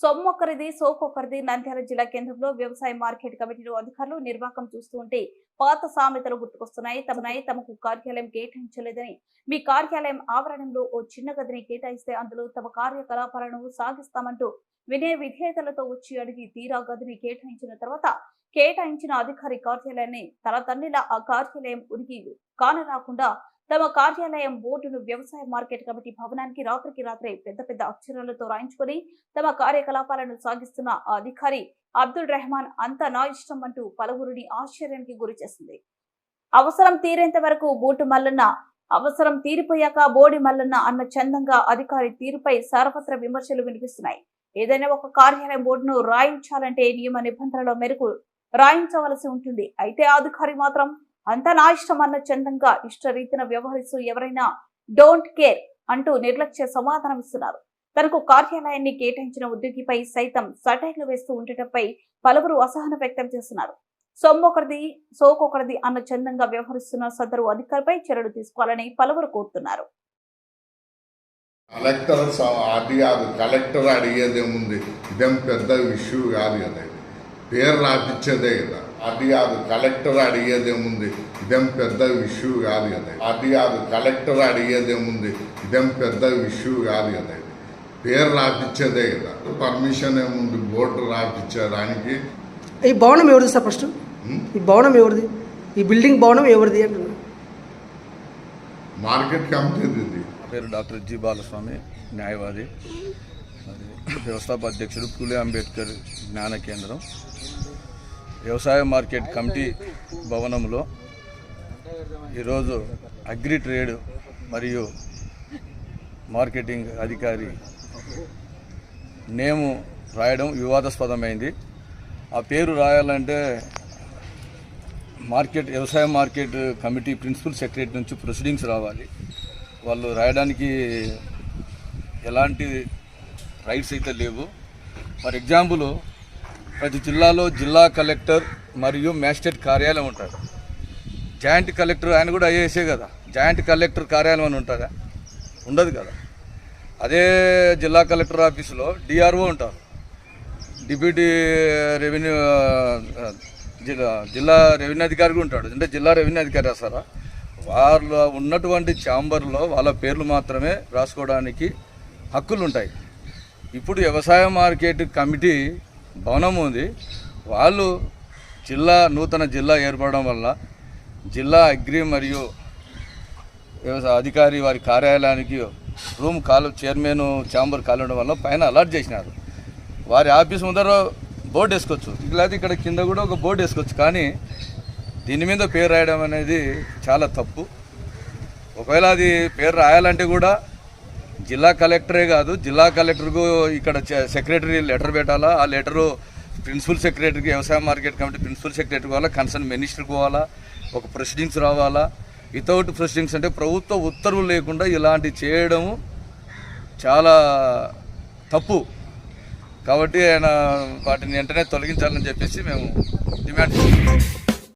సొమ్మొక్కరిది సోకొక్కరిది నంద్యాల జిల్లా కేంద్రంలో వ్యవసాయ మార్కెట్ కమిటీలో అధికారులు నిర్వాహకం చూస్తూ ఉంటే పాత సామెతలు గుర్తుకొస్తున్నాయి. తమనై తమకు కార్యాలయం కేటాయించలేదని మీ కార్యాలయం ఆవరణంలో ఓ చిన్న గదిని కేటాయిస్తే అందులో తమ కార్యకలాపాలను సాగిస్తామంటూ వినయ విధేయతలతో వచ్చి అడిగి తీరా గదిని కేటాయించిన తర్వాత కేటాయించిన అధికారి కార్యాలయాన్ని తల తన్నిలా ఆ కార్యాలయం ఉనికి కానరాకుండా తమ కార్యాలయం బోర్డును వ్యవసాయ మార్కెట్ కమిటీ భవనానికి రాత్రికి రాత్రే పెద్ద పెద్ద అక్షరాలతో రాయించుకుని తమ కార్యకలాపాలను సాగిస్తున్న అధికారి అబ్దుల్ రెహమాన్ అంతా నా ఇష్టం అంటూ పలువురిని ఆశ్చర్యానికి గురి చేసింది. అవసరం తీరేంత వరకు బూటు మల్లన్న అవసరం తీరిపోయాక బోడి మల్లన్న అన్న చందంగా అధికారి తీరుపై సర్వత్ర విమర్శలు వినిపిస్తున్నాయి. ఏదైనా ఒక కార్యాలయం బోర్డును రాయించాలంటే నియమ నిబంధనల మేరకు రాయించవలసి ఉంటుంది. అయితే అధికారి మాత్రం అంతా నా ఇష్టం అన్న చందంగా ఇష్టరీతిన వ్యవహరిస్తూ ఎవరైనా డోంట్ కేర్ అంటూ నిర్లక్ష్య సమాధానం ఇస్తున్నారు. తనకు కార్యాలయాన్ని కేటాయించిన ఉద్యోగిపై సైతం సటైర్లు వేస్తూ ఉండటంపై పలువురు అసహనం వ్యక్తం చేస్తున్నారు. సొమ్మొకరిది సోకొకరిది అన్న చందంగా వ్యవహరిస్తున్న సదరు అధికారిపై చర్యలు తీసుకోవాలని పలువురు కోరుతున్నారు. కలెక్టర్ అది కాదు కలెక్టర్ అడిగేదేముంది? ఇదేం పెద్ద ఇష్యూ కాదు కదా పేరు రాపిచ్చేదే కదా. అది కాదు కలెక్టర్ అడిగేది ఏముంది ఇదేం పెద్ద ఇష్యూ కాదు కదా. అది కాదు కలెక్టర్ అడిగేది ఏముంది ఇదేం పెద్ద ఇష్యూ కాదు కదా. పేరు రాపిచ్చేదే కదా. పర్మిషన్ ఏముంది బోర్డు రాపిచ్చేదానికి ఈ భవనం ఎవరిది సార్ ఫస్ట్? ఈ భవనం ఎవరిది? ఈ బిల్డింగ్ భవనం ఎవరిది అంటున్నా? మార్కెట్ కమిటీది ఇది. పేరు డాక్టర్ జి బాలస్వామి న్యాయవాది. వ్యవస్థాపాధ్యక్షుడు అధ్యక్షుడు పూలే అంబేద్కర్ జ్ఞాన కేంద్రం. వ్యవసాయ మార్కెట్ కమిటీ భవనంలో ఈరోజు అగ్రి ట్రేడ్ మరియు మార్కెటింగ్ అధికారి నేము రాయడం వివాదాస్పదమైంది. ఆ పేరు రాయాలంటే మార్కెట్ వ్యవసాయ మార్కెట్ కమిటీ ప్రిన్సిపల్ సెక్రటరీ నుంచి ప్రొసీడింగ్స్ రావాలి. వాళ్ళు రాయడానికి ఎలాంటి రైట్స్ అయితే లేవు. ఫర్ ఎగ్జాంపుల్ ప్రతి జిల్లాలో జిల్లా కలెక్టర్ మరియు మ్యాజిస్ట్రేట్ కార్యాలయం ఉంటుంది జాయింట్ కలెక్టర్ ఆయన కూడా ఐఏఎస్ఏ కదా. జాయింట్ కలెక్టర్ కార్యాలయం అని ఉంటుందా? ఉండదు కదా. అదే జిల్లా కలెక్టర్ ఆఫీసులో డిఆర్ఓ ఉంటారు. డిప్యూటీ రెవెన్యూ జిల్లా జిల్లా రెవెన్యూ అధికారి కూడా ఉంటాడు. అంటే జిల్లా రెవెన్యూ అధికారి రాస్తారా? వాళ్ళ ఉన్నటువంటి ఛాంబర్లో వాళ్ళ పేర్లు మాత్రమే రాసుకోవడానికి హక్కులు ఉంటాయి. ఇప్పుడు వ్యవసాయ మార్కెట్ కమిటీ భవనం ఉంది. వాళ్ళు జిల్లా నూతన జిల్లా ఏర్పడడం వల్ల జిల్లా అగ్రి మరియు వ్యవసాయ అధికారి వారి కార్యాలయానికి రూమ్ కాలు చైర్మన్ ఛాంబర్ కాలడం వల్ల పైన అలర్ట్ చేసినారు. వారి ఆఫీస్ ముందర బోర్డు వేసుకోవచ్చు. లేకపోతే ఇక్కడ కింద కూడా ఒక బోర్డు వేసుకోవచ్చు. కానీ దీని మీద పేరు రాయడం అనేది చాలా తప్పు. ఒకవేళ అది పేరు రాయాలంటే కూడా జిల్లా కలెక్టరే కాదు జిల్లా కలెక్టర్కు ఇక్కడ సెక్రటరీ లెటర్ పెట్టాలా? ఆ లెటరు ప్రిన్సిపల్ సెక్రటరీకి వ్యవసాయ మార్కెట్ కమిటీ ప్రిన్సిపల్ సెక్రటరీ పోవాలా కన్సర్న్ మినిస్టర్ పోవాలా ఒక ప్రొసీడింగ్స్ రావాలా? వితౌట్ ప్రొసీడింగ్స్ అంటే ప్రభుత్వ ఉత్తర్వులు లేకుండా ఇలాంటి చేయడము చాలా తప్పు. కాబట్టి ఆయన వాటిని వెంటనే తొలగించాలని చెప్పేసి మేము డిమాండ్ చేస్తున్నాం.